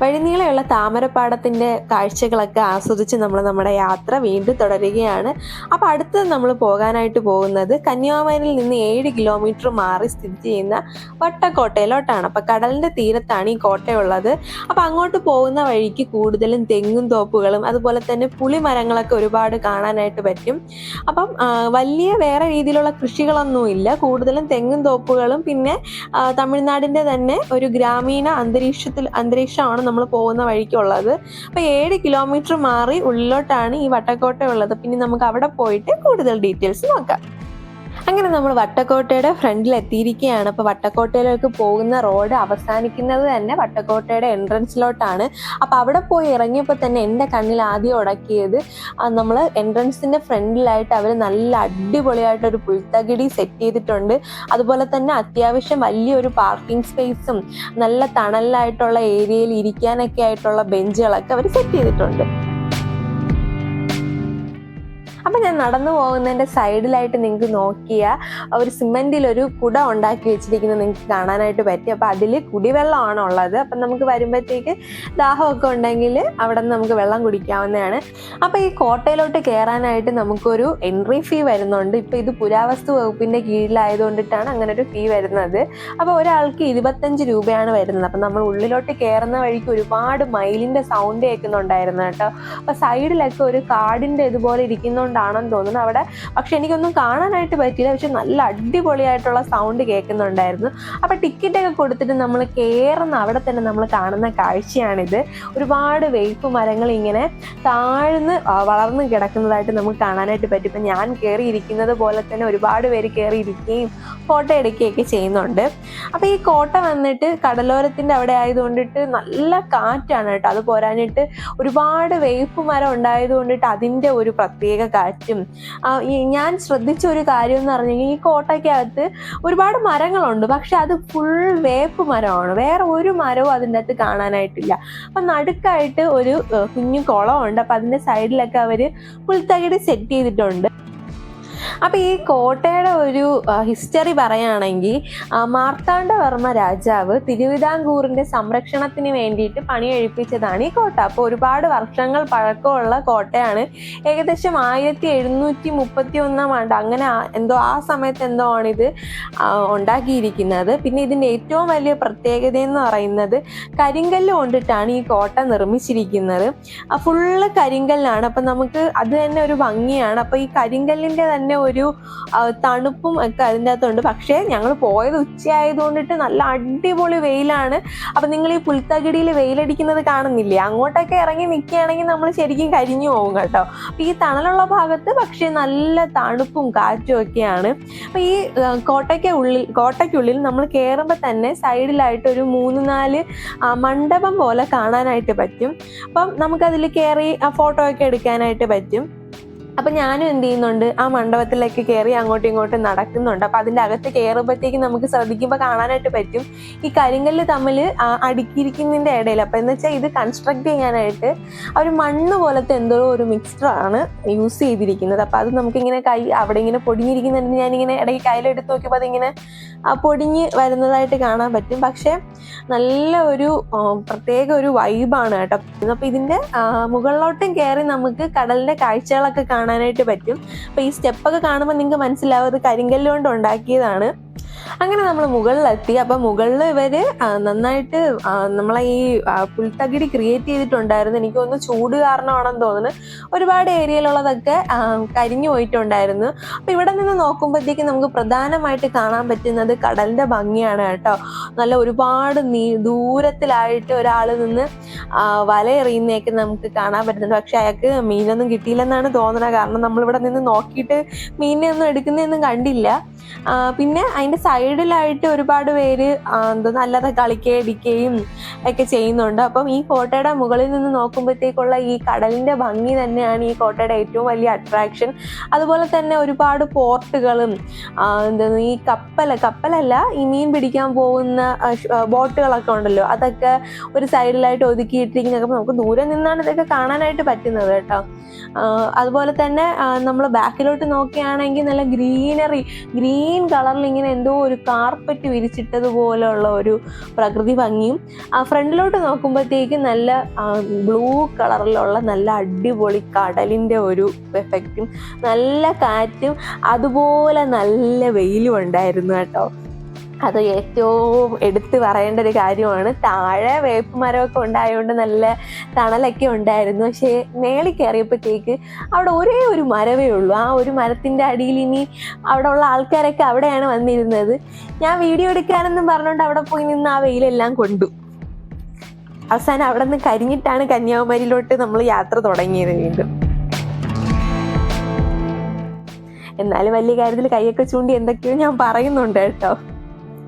വഴിനീളെയുള്ള താമരപ്പാടത്തിന്റെ കാഴ്ചകളൊക്കെ ആസ്വദിച്ച് നമ്മൾ നമ്മുടെ യാത്ര വീണ്ടും തുടരുകയാണ്. അപ്പോൾ അടുത്തത് നമ്മൾ പോകാനായിട്ട് പോകുന്നത് കന്യാകുമാരിയിൽ നിന്ന് ഏഴ് കിലോമീറ്റർ മാറി സ്ഥിതി ചെയ്യുന്ന വട്ടക്കോട്ടയിലോട്ടാണ്. അപ്പോൾ കടലിന്റെ തീരത്താണ് ഈ കോട്ടയുള്ളത്. അപ്പോൾ അങ്ങോട്ട് പോകുന്ന വഴിക്ക് കൂടുതലും തെങ്ങും തോപ്പുകളും അതുപോലെ തന്നെ പുളിമരങ്ങളൊക്കെ ഒരുപാട് കാണാനായിട്ട് പറ്റും. അപ്പം വലിയ വേറെ രീതിയിലുള്ള കൃഷികളൊന്നുമില്ല കൂടുതലും തെങ്ങും തോപ്പുകളും പിന്നെ തമിഴ്നാടിന്റെ തന്നെ ഒരു ഗ്രാമീണ അന്തരീക്ഷത്തിൽ അന്തരീക്ഷമാണ് നമ്മൾ പോകുന്ന വഴിക്കുള്ളത്. അപ്പോൾ ഏഴ് കിലോമീറ്റർ മാറി ഉള്ളിലോട്ടാണ് ഈ വട്ടക്കോട്ട ഉള്ളത് പിന്നെ നമുക്ക് അവിടെ പോയിട്ട് കൂടുതൽ ഡീറ്റെയിൽസ് നോക്കാം. അങ്ങനെ നമ്മൾ വട്ടക്കോട്ടയുടെ ഫ്രണ്ടിൽ എത്തിയിരിക്കുകയാണ് അപ്പോൾ വട്ടക്കോട്ടയിലേക്ക് പോകുന്ന റോഡ് അവസാനിക്കുന്നത് തന്നെ വട്ടക്കോട്ടയുടെ എൻട്രൻസിലോട്ടാണ്. അപ്പോൾ അവിടെ പോയി ഇറങ്ങിയപ്പോൾ തന്നെ എന്റെ കണ്ണിൽ ആദ്യം ഉടക്കിയത് നമ്മൾ എൻട്രൻസിന്റെ ഫ്രണ്ടിലായിട്ട് അവർ നല്ല അടിപൊളിയായിട്ട് ഒരു പുൽത്തകിടി സെറ്റ് ചെയ്തിട്ടുണ്ട്. അതുപോലെ തന്നെ അത്യാവശ്യം വലിയൊരു പാർക്കിംഗ് സ്പേസും നല്ല തണലിലായിട്ടുള്ള ഏരിയയിൽ ഇരിക്കാനൊക്കെ ആയിട്ടുള്ള ബെഞ്ചുകളൊക്കെ അവർ സെറ്റ് ചെയ്തിട്ടുണ്ട്. അപ്പം ഞാൻ നടന്നു പോകുന്നതിന്റെ സൈഡിലായിട്ട് നിങ്ങൾക്ക് നോക്കിയ ഒരു സിമെന്റിലൊരു കുട ഉണ്ടാക്കി വെച്ചിരിക്കുന്നത് നിങ്ങൾക്ക് കാണാനായിട്ട് പറ്റി. അപ്പോൾ അതിൽ കുടിവെള്ളമാണ് ഉള്ളത്. അപ്പം നമുക്ക് വരുമ്പോഴത്തേക്ക് ദാഹമൊക്കെ ഉണ്ടെങ്കിൽ അവിടെ നിന്ന് നമുക്ക് വെള്ളം കുടിക്കാവുന്നതാണ്. അപ്പോൾ ഈ കോട്ടയിലോട്ട് കയറാനായിട്ട് നമുക്കൊരു എൻട്രി ഫീ വരുന്നുണ്ട്. ഇപ്പോൾ ഇത് പുരാവസ്തു വകുപ്പിന്റെ കീഴിലായതുകൊണ്ടിട്ടാണ് അങ്ങനെ ഒരു ഫീ വരുന്നത്. അപ്പോൾ ഒരാൾക്ക് ഇരുപത്തഞ്ച് രൂപയാണ് വരുന്നത്. അപ്പം നമ്മൾ ഉള്ളിലോട്ട് കയറുന്ന വഴിക്ക് ഒരുപാട് മയിലിന്റെ സൗണ്ട് കേൾക്കുന്നുണ്ടായിരുന്നു കേട്ടോ. അപ്പോൾ സൈഡിലൊക്കെ ഒരു കാടിന്റെ ഇതുപോലെ ഇരിക്കുന്നതുകൊണ്ടാണെന്ന് തോന്നുന്നു. അവിടെ പക്ഷെ എനിക്കൊന്നും കാണാനായിട്ട് പറ്റിയില്ല. പക്ഷെ നല്ല അടിപൊളിയായിട്ടുള്ള സൗണ്ട് കേൾക്കുന്നുണ്ടായിരുന്നു. അപ്പോൾ ടിക്കറ്റൊക്കെ കൊടുത്തിട്ട് നമ്മൾ കയറുന്ന അവിടെ തന്നെ നമ്മൾ കാണുന്ന കാഴ്ചയാണിത്. ഒരുപാട് വേപ്പ് മരങ്ങൾ ഇങ്ങനെ താഴ്ന്ന് വളർന്ന് കിടക്കുന്നതായിട്ട് നമുക്ക് കാണാനായിട്ട് പറ്റും. ഇപ്പം ഞാൻ കയറിയിരിക്കുന്നത് പോലെ തന്നെ ഒരുപാട് പേര് കയറിയിരിക്കുകയും ഫോട്ടോ എടുക്കുകയൊക്കെ ചെയ്യുന്നുണ്ട്. അപ്പോൾ ഈ കോട്ട വന്നിട്ട് കടലോരത്തിന്റെ അവിടെ ആയതുകൊണ്ടിട്ട് നല്ല കാറ്റാണ് കേട്ടോ. അത് പോരാഞ്ഞിട്ട് ഒരുപാട് വേപ്പ് മരം ഉണ്ടായത് കൊണ്ടിട്ട് അതിന്റെ ഒരു പ്രത്യേക കാറ്റും ഈ ഞാൻ ശ്രദ്ധിച്ച ഒരു കാര്യം എന്ന് പറഞ്ഞു കഴിഞ്ഞാൽ ഈ കോട്ടയ്ക്കകത്ത് ഒരുപാട് മരങ്ങളുണ്ട്. പക്ഷെ അത് ഫുൾ വേപ്പ് മരമാണ്. വേറെ ഒരു മരവും അതിന്റെ അകത്ത് കാണാനായിട്ടില്ല. അപ്പം നടുക്കായിട്ട് ഒരു കുഞ്ഞു കുളമുണ്ട്. അപ്പം അതിന്റെ സൈഡിലൊക്കെ അവർ പുൽത്തകിടി സെറ്റ് ചെയ്തിട്ടുണ്ട്. അപ്പം ഈ കോട്ടയുടെ ഒരു ഹിസ്റ്ററി പറയുകയാണെങ്കിൽ മാർത്താണ്ഡവർമ്മ രാജാവ് തിരുവിതാംകൂറിന്റെ സംരക്ഷണത്തിന് വേണ്ടിയിട്ട് പണിയെഴുപ്പിച്ചതാണ് ഈ കോട്ട. അപ്പോൾ ഒരുപാട് വർഷങ്ങൾ പഴക്കമുള്ള കോട്ടയാണ്. ഏകദേശം ആയിരത്തി എഴുന്നൂറ്റി മുപ്പത്തി ഒന്നാം ആണ്ട് അങ്ങനെ എന്തോ ആ സമയത്ത് എന്തോ ആണിത് ഉണ്ടാക്കിയിരിക്കുന്നത്. പിന്നെ ഇതിന്റെ ഏറ്റവും വലിയ പ്രത്യേകത എന്ന് പറയുന്നത് കരിങ്കല്ല് കൊണ്ടിട്ടാണ് ഈ കോട്ട നിർമ്മിച്ചിരിക്കുന്നത്. ഫുള്ള് കരിങ്കല്ലാണ്. അപ്പം നമുക്ക് അത് തന്നെ ഒരു ഭംഗിയാണ്. അപ്പോൾ ഈ കരിങ്കല്ലിന്റെ തന്നെ ഒരു ആ, തണുപ്പും ഒക്കെ അതിന്റെ അകത്തുണ്ട് പക്ഷേ ഞങ്ങൾ പോയത് ഉച്ചയായതുകൊണ്ടിട്ട് നല്ല അടിപൊളി വെയിലാണ്. അപ്പം നിങ്ങൾ ഈ പുൽത്തകിടിയിൽ വെയിലടിക്കുന്നത് കാണുന്നില്ലേ? അങ്ങോട്ടൊക്കെ ഇറങ്ങി നിൽക്കുകയാണെങ്കിൽ നമ്മൾ ശരിക്കും കരിഞ്ഞു പോകും കേട്ടോ. അപ്പം ഈ തണലുള്ള ഭാഗത്ത് പക്ഷേ നല്ല തണുപ്പും കാറ്റും ഒക്കെയാണ്. അപ്പം ഈ കോട്ടയ്ക്ക് ഉള്ളിൽ കോട്ടയ്ക്കുള്ളിൽ നമ്മൾ കയറുമ്പോൾ തന്നെ സൈഡിലായിട്ട് ഒരു മൂന്ന് നാല് മണ്ഡപം പോലെ കാണാനായിട്ട് പറ്റും. അപ്പം നമുക്കതിൽ കയറി ഫോട്ടോ ഒക്കെ എടുക്കാനായിട്ട് പറ്റും. അപ്പം ഞാനും എന്ത് ചെയ്യുന്നുണ്ട്? ആ മണ്ഡപത്തിലേക്ക് കയറി അങ്ങോട്ടും ഇങ്ങോട്ടും നടക്കുന്നുണ്ട്. അപ്പം അതിന്റെ അകത്ത് കയറുമ്പോഴത്തേക്ക് നമുക്ക് ശ്രദ്ധിക്കുമ്പോൾ കാണാനായിട്ട് പറ്റും. ഈ കരിങ്കല്ല് തമ്മിൽ അടുക്കിയിരിക്കുന്നതിന്റെ ഇടയിൽ. അപ്പം എന്ന് വെച്ചാൽ ഇത് കൺസ്ട്രക്ട് ചെയ്യാനായിട്ട് അവർ മണ്ണ് പോലത്തെ എന്തോ ഒരു മിക്സ്ചർ ആണ് യൂസ് ചെയ്തിരിക്കുന്നത്. അപ്പം അത് നമുക്ക് ഇങ്ങനെ കൈ അവിടെ ഇങ്ങനെ പൊടിഞ്ഞിരിക്കുന്നുണ്ട് ഞാനിങ്ങനെ ഇടയ്ക്ക് കയ്യിലെടുത്ത് നോക്കിയപ്പോൾ അതിങ്ങനെ പൊടിഞ്ഞ് വരുന്നതായിട്ട് കാണാൻ പറ്റും. പക്ഷേ നല്ല ഒരു പ്രത്യേക ഒരു വൈബാണ് കേട്ടോ. അപ്പോൾ ഇതിന്റെ മുകളിലോട്ടും കയറി നമുക്ക് കടലിന്റെ കാഴ്ചകളൊക്കെ കാണാനായിട്ട് പറ്റും. അപ്പോൾ ഈ സ്റ്റെപ്പൊക്കെ കാണുമ്പോൾ നിങ്ങൾക്ക് മനസ്സിലാവും അത് കരിങ്കല്ല് കൊണ്ട് ഉണ്ടാക്കിയതാണ്. അങ്ങനെ നമ്മൾ മുകളിലെത്തി. അപ്പം മുകളിൽ ഇവർ നന്നായിട്ട് നമ്മളെ ഈ പുൽത്തകിടി ക്രിയേറ്റ് ചെയ്തിട്ടുണ്ടായിരുന്നു. എനിക്ക് തോന്നുന്നു ചൂട് കാരണമാണെന്ന് തോന്നുന്നു. ഒരുപാട് ഏരിയയിലുള്ളതൊക്കെ കരിഞ്ഞു പോയിട്ടുണ്ടായിരുന്നു. അപ്പം ഇവിടെ നിന്ന് നോക്കുമ്പോഴത്തേക്കും നമുക്ക് പ്രധാനമായിട്ട് കാണാൻ പറ്റുന്നത് കടലിന്റെ ഭംഗിയാണ് കേട്ടോ. നല്ല ഒരുപാട് നീ ദൂരത്തിലായിട്ട് ഒരാൾ നിന്ന് വല എറിയുന്നതൊക്കെ നമുക്ക് കാണാൻ പറ്റുന്നുണ്ട്. പക്ഷെ അയാൾക്ക് മീനൊന്നും കിട്ടിയില്ലെന്നാണ് തോന്നുന്നത് കാരണം നമ്മളിവിടെ നിന്ന് നോക്കിയിട്ട് മീനിനെ ഒന്നും എടുക്കുന്നതൊന്നും കണ്ടില്ല. പിന്നെ അതിന്റെ സൈഡിലായിട്ട് ഒരുപാട് പേര് എന്താ നല്ലത് കളിക്കുകയും ഇടിക്കുകയും ഒക്കെ ചെയ്യുന്നുണ്ട്. അപ്പം ഈ കോട്ടയുടെ മുകളിൽ നിന്ന് നോക്കുമ്പോഴത്തേക്കുള്ള ഈ കടലിന്റെ ഭംഗി തന്നെയാണ് ഈ കോട്ടയുടെ ഏറ്റവും വലിയ അട്രാക്ഷൻ അതുപോലെ തന്നെ ഒരുപാട് പോർട്ടുകളും എന്താ ഈ കപ്പൽ കപ്പലല്ല ഈ മീൻ പിടിക്കാൻ പോകുന്ന ബോട്ടുകളൊക്കെ ഉണ്ടല്ലോ. അതൊക്കെ ഒരു സൈഡിലായിട്ട് ഒതുക്കിയിട്ടിരിക്കുന്നതൊക്കെ നമുക്ക് ദൂരെ നിന്നാണ് ഇതൊക്കെ കാണാനായിട്ട് പറ്റുന്നത് കേട്ടോ. അതുപോലെ തന്നെ നമ്മൾ ബാക്കിലോട്ട് നോക്കുകയാണെങ്കിൽ നല്ല ഗ്രീനറി ഗ്രീൻ ഗ്രീൻ കളറിൽ ഇങ്ങനെ എന്തോ ഒരു കാർപ്പറ്റ് വിരിച്ചിട്ടതുപോലെയുള്ള ഒരു പ്രകൃതി ഭംഗിയും ആ ഫ്രണ്ടിലോട്ട് നോക്കുമ്പോഴത്തേക്കും നല്ല ബ്ലൂ കളറിലുള്ള നല്ല അടിപൊളി കടലിന്റെ ഒരു എഫക്റ്റും നല്ല കാറ്റും അതുപോലെ നല്ല വെയിലും ഉണ്ടായിരുന്നു കേട്ടോ. അത് ഏറ്റവും എടുത്തു പറയേണ്ട ഒരു കാര്യമാണ്. താഴെ വേപ്പ് മരമൊക്കെ ഉണ്ടായതുകൊണ്ട് നല്ല തണലൊക്കെ ഉണ്ടായിരുന്നു. പക്ഷേ മേളിൽ കയറിയപ്പോഴത്തേക്ക് അവിടെ ഒരേ ഒരു മരവേ ഉള്ളൂ. ആ ഒരു മരത്തിന്റെ അടിയിൽ ഇനി അവിടെ ഉള്ള ആൾക്കാരൊക്കെ അവിടെയാണ് വന്നിരുന്നത്. ഞാൻ വീഡിയോ എടുക്കാനെന്നും പറഞ്ഞുകൊണ്ട് അവിടെ പോയി നിന്ന് ആ വെയിലെല്ലാം കൊണ്ടു. അവസാനം അവിടെ നിന്ന് കരിഞ്ഞിട്ടാണ് കന്യാകുമാരിയിലോട്ട് നമ്മൾ യാത്ര തുടങ്ങിയത് വീണ്ടും. എന്നാലും വലിയ കാര്യത്തിൽ കൈയൊക്കെ ചൂണ്ടി എന്തൊക്കെയോ ഞാൻ പറയുന്നുണ്ട് കേട്ടോ.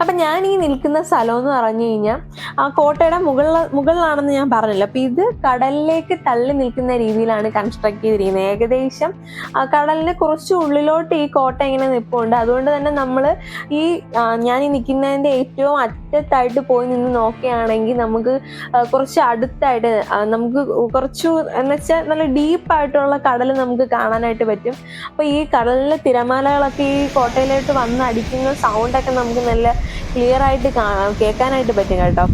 അപ്പം ഞാൻ ഈ നിൽക്കുന്ന സ്ഥലം എന്ന് പറഞ്ഞു കഴിഞ്ഞാൽ ആ കോട്ടയുടെ മുകളിൽ മുകളിലാണെന്ന് ഞാൻ പറഞ്ഞില്ല. അപ്പം ഇത് കടലിലേക്ക് തള്ളി നിൽക്കുന്ന രീതിയിലാണ് കൺസ്ട്രക്ട് ചെയ്തിരിക്കുന്നത്. ഏകദേശം കടലിന് കുറച്ച് ഉള്ളിലോട്ട് ഈ കോട്ട ഇങ്ങനെ നിൽപ്പുണ്ട് അതുകൊണ്ട് തന്നെ നമ്മൾ ഈ ഞാൻ ഈ നിൽക്കുന്നതിന്റെ ഏറ്റവും അറ്റത്തായിട്ട് പോയി നിന്ന് നോക്കുകയാണെങ്കിൽ നമുക്ക് കുറച്ച് അടുത്തായിട്ട് നമുക്ക് കുറച്ച് എന്ന് വെച്ചാൽ നല്ല ഡീപ്പായിട്ടുള്ള കടൽ നമുക്ക് കാണാനായിട്ട് പറ്റും. അപ്പോൾ ഈ കടലിലെ തിരമാലകളൊക്കെ ഈ കോട്ടയിലോട്ട് വന്ന് അടിക്കുന്ന സൗണ്ടൊക്കെ നമുക്ക് നല്ല ക്ലിയർ ആയിട്ട് കേൾക്കാനായിട്ട് പറ്റും കേട്ടോ.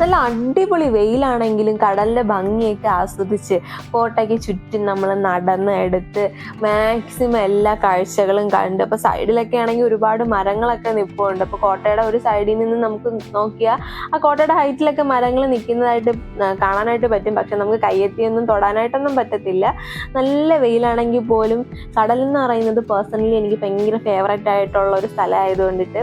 നല്ല അടിപൊളി വെയിലാണെങ്കിലും കടലിന്റെ ഭംഗിയൊക്കെ ആസ്വദിച്ച് കോട്ടയ്ക്ക് ചുറ്റും നമ്മൾ നടന്ന് എടുത്ത് മാക്സിമം എല്ലാ കാഴ്ചകളും കണ്ട്. അപ്പോൾ സൈഡിലൊക്കെ ആണെങ്കിൽ ഒരുപാട് മരങ്ങളൊക്കെ നിൽപ്പുണ്ട് അപ്പോൾ കോട്ടയുടെ ഒരു സൈഡിൽ നിന്ന് നമുക്ക് നോക്കിയാൽ ആ കോട്ടയുടെ ഹൈറ്റിലൊക്കെ മരങ്ങൾ നിൽക്കുന്നതായിട്ട് കാണാനായിട്ട് പറ്റും. പക്ഷെ നമുക്ക് കയ്യെത്തിയൊന്നും തൊടാനായിട്ടൊന്നും പറ്റത്തില്ല. നല്ല വെയിലാണെങ്കിൽ പോലും കടൽ എന്ന് പറയുന്നത് പേഴ്സണലി എനിക്ക് ഭയങ്കര ഫേവറേറ്റ് ആയിട്ടുള്ള ഒരു സ്ഥലമായതുകൊണ്ടിട്ട്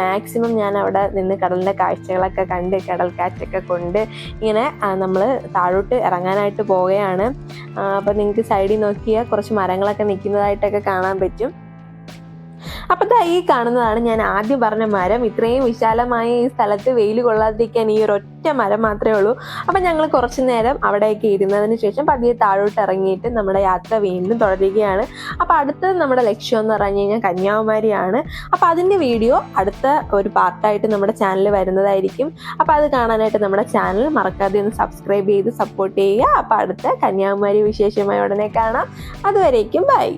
മാക്സിമം ഞാൻ അവിടെ നിന്ന് കടലിന്റെ കാഴ്ചകളൊക്കെ കണ്ട് കടൽക്കാറ്റൊക്കെ കൊണ്ട് ഇങ്ങനെ നമ്മൾ താഴോട്ട് ഇറങ്ങാനായിട്ട് പോവുകയാണ്. അപ്പം നിങ്ങൾക്ക് സൈഡിൽ നോക്കിയാൽ കുറച്ച് മരങ്ങളൊക്കെ നിൽക്കുന്നതായിട്ടൊക്കെ കാണാൻ പറ്റും. അപ്പം ദാ ഈ കാണുന്നതാണ് ഞാൻ ആദ്യം പറഞ്ഞ മരം. ഇത്രയും വിശാലമായ ഈ സ്ഥലത്ത് വെയിൽ കൊള്ളാതിരിക്കാൻ ഈ ഒരൊറ്റ മരം മാത്രമേ ഉള്ളൂ. അപ്പം ഞങ്ങൾ കുറച്ച് നേരം അവിടെയൊക്കെ ഇരുന്നതിന് ശേഷം പതിയെ താഴോട്ട് ഇറങ്ങിയിട്ട് നമ്മുടെ യാത്ര വീണ്ടും തുടരുകയാണ്. അപ്പോൾ അടുത്തത് നമ്മുടെ ലക്ഷ്യം എന്ന് പറഞ്ഞു കഴിഞ്ഞാൽ കന്യാകുമാരിയാണ്. അപ്പോൾ അതിന്റെ വീഡിയോ അടുത്ത ഒരു പാർട്ടായിട്ട് നമ്മുടെ ചാനൽ വരുന്നതായിരിക്കും. അപ്പോൾ അത് കാണാനായിട്ട് നമ്മുടെ ചാനൽ മറക്കാതെ ഒന്ന് സബ്സ്ക്രൈബ് ചെയ്ത് സപ്പോർട്ട് ചെയ്യുക. അപ്പോൾ അടുത്ത കന്യാകുമാരി വിശേഷമായി ഉടനെ കാണാം. അതുവരേക്കും ബൈ.